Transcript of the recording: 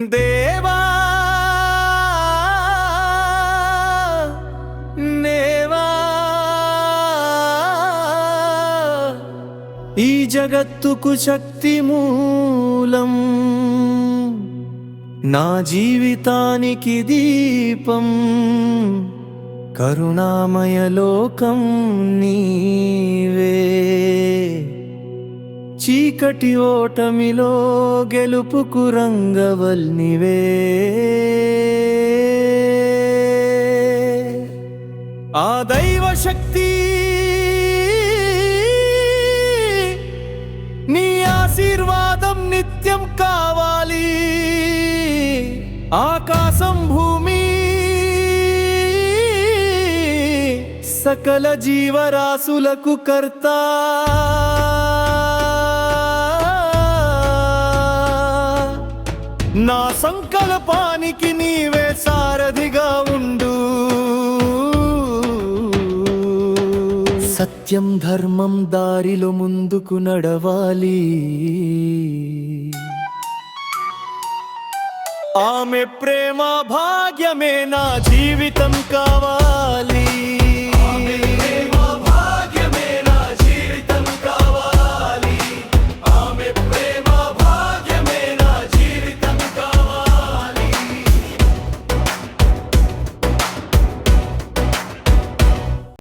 దేవా నేవా. ఈ జగత్తుకు శక్తి మూలం నా జీవితానికి దీపం కరుణామయ లోకం నీవే. చీకటి ఓటమిలో గెలుపుకు రంగవల్నివే. ఆ దైవ శక్తి నీ ఆశీర్వాదం నిత్యం కావాలి. ఆకాశం భూమి సకల జీవరాశులకు కర్తా. నా సంకల్పానికి నీవే సారథిగా ఉండు. సత్యం ధర్మం దారిలో ముందుకు నడవాలి. ఆమె ప్రేమ భాగ్యమే నా జీవితం